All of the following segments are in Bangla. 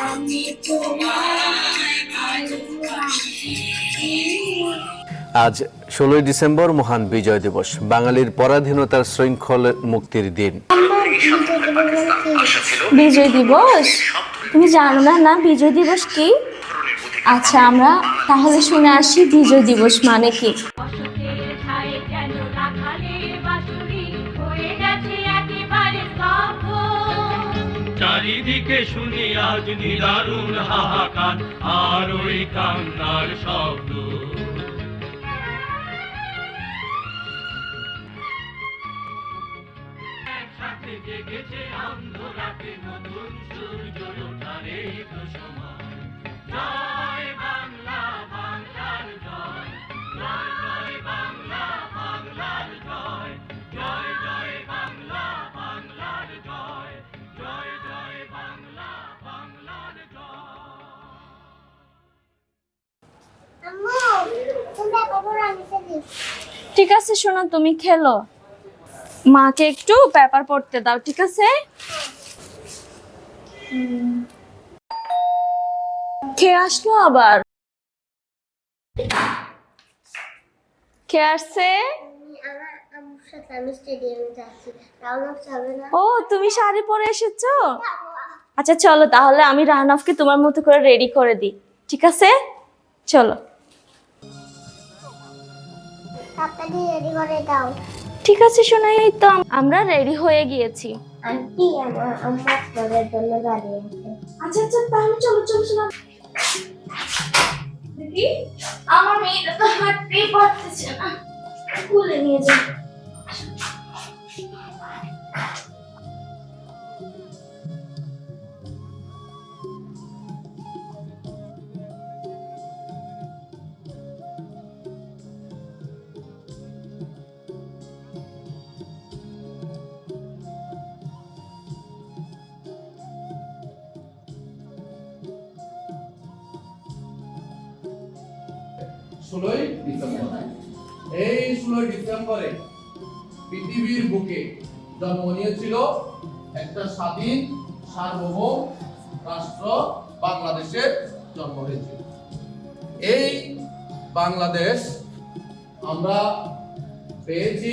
আমি আজ ষোলোই ডিসেম্বর মহান বিজয় দিবস বাঙালির পরাধীনতার শৃঙ্খল মুক্তির দিন। বিজয় দিবস? তুমি জানো না না বিজয় দিবস কি? আচ্ছা আমরা তাহলে শুনে আসি বিজয় দিবস মানে কি? চারিদিকে শুনি আজ নিদারুণ হাহাকার, আর ওই কান্নার শব্দ জেগেছে অন্ধরাতে নতুন সূর্য তো সময় জয় ঠিক আছে, শোনো, তুমি খেলো। মাকে একটু পেপার পড়তে দাও, ঠিক আছে? খেয়ে আসলো আবার? আসছে? ও, তুমি শাড়ি পরে এসেছ? আচ্ছা চলো, তাহলে আমি রাহনাফকে তোমার মতো করে রেডি করে দিই, ঠিক আছে? চলো। তাড়াতাড়ি রেডি করে দাও। ঠিক আছে শোনাই এই তো আমরা রেডি হয়ে গিয়েছি। আন্টি আমার আম্মা আপনাদের জন্য দাঁড়িয়ে আছে আচ্ছা আচ্ছা তাহলে চলো চলো শোনা দেখি আমার মেয়েটা তো হাঁটতেই পারতেছে না। খুলে নিয়ে যাও ষোলোই ডিসেম্বর। এই ষোলোই ডিসেম্বরে পৃথিবীর বুকে জন্ম নিয়েছিল একটা স্বাধীন, সার্বভৌম রাষ্ট্র বাংলাদেশের জন্ম হয়েছিল। এই বাংলাদেশ আমরা পেয়েছি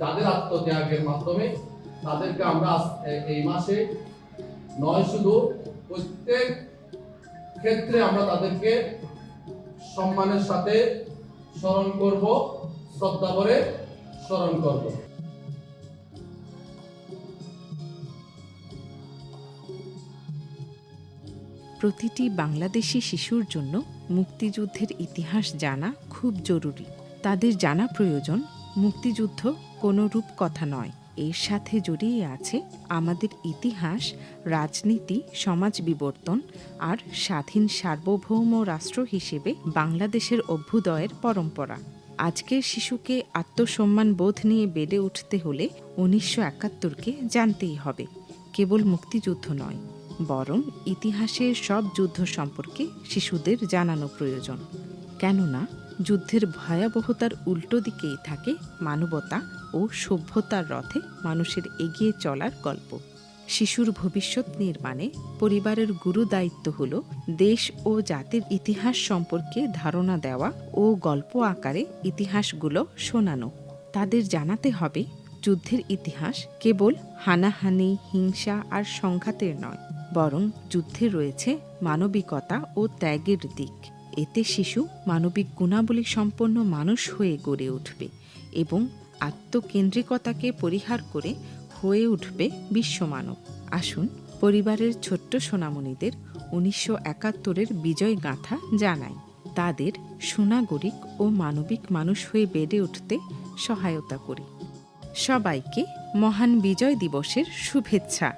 যাদের আত্মত্যাগের মাধ্যমে। তাদেরকে আমরা এই মাসে নয় শুধু প্রত্যেক ক্ষেত্রে আমরা তাদেরকে সম্মানের সাথে স্মরণ করব, শ্রদ্ধা করে স্মরণ করব। প্রতিটি বাংলাদেশি শিশুর জন্য মুক্তিযুদ্ধের ইতিহাস জানা খুব জরুরি। তাদের জানা প্রয়োজন, মুক্তিযুদ্ধ কোনো রূপকথা নয়। এর সাথে জড়িয়ে আছে আমাদের ইতিহাস, রাজনীতি, সমাজ বিবর্তন আর স্বাধীন সার্বভৌম রাষ্ট্র হিসেবে বাংলাদেশের অভ্যুদয়ের পরম্পরা। আজকের শিশুকে আত্মসম্মান বোধ নিয়ে বেড়ে উঠতে হলে উনিশশো একাত্তরকে জানতেই হবে, কেবল মুক্তিযুদ্ধ নয়, বরং ইতিহাসের সব যুদ্ধ সম্পর্কে শিশুদের জানানো প্রয়োজন। কেননা যুদ্ধের ভয়াবহতার উল্টো দিকেই থাকে মানবতা ও সভ্যতার রথে মানুষের এগিয়ে চলার গল্প। শিশুর ভবিষ্যৎ নির্মাণে পরিবারের গুরু দায়িত্ব হল দেশ ও জাতির ইতিহাস সম্পর্কে ধারণা দেওয়া ও গল্প আকারে ইতিহাসগুলো শোনানো। তাদের জানাতে হবে, যুদ্ধের ইতিহাস কেবল হানাহানি, হিংসা আর সংঘাতের নয়, বরং যুদ্ধে রয়েছে মানবিকতা ও ত্যাগের দিক। এতে শিশু মানবিক গুণাবলী সম্পন্ন মানুষ হয়ে গড়ে উঠবে এবং আত্মকেন্দ্রিকতাকে পরিহার করে হয়ে উঠবে বিশ্বমানব। আসুন পরিবারের ছোট্ট সোনামণিদের উনিশশো একাত্তরের বিজয় গাথা জানাই। তাদের সুনাগরিক ও মানবিক মানুষ হয়ে বেড়ে উঠতে সহায়তা করি। সবাইকে মহান বিজয় দিবসের শুভেচ্ছা।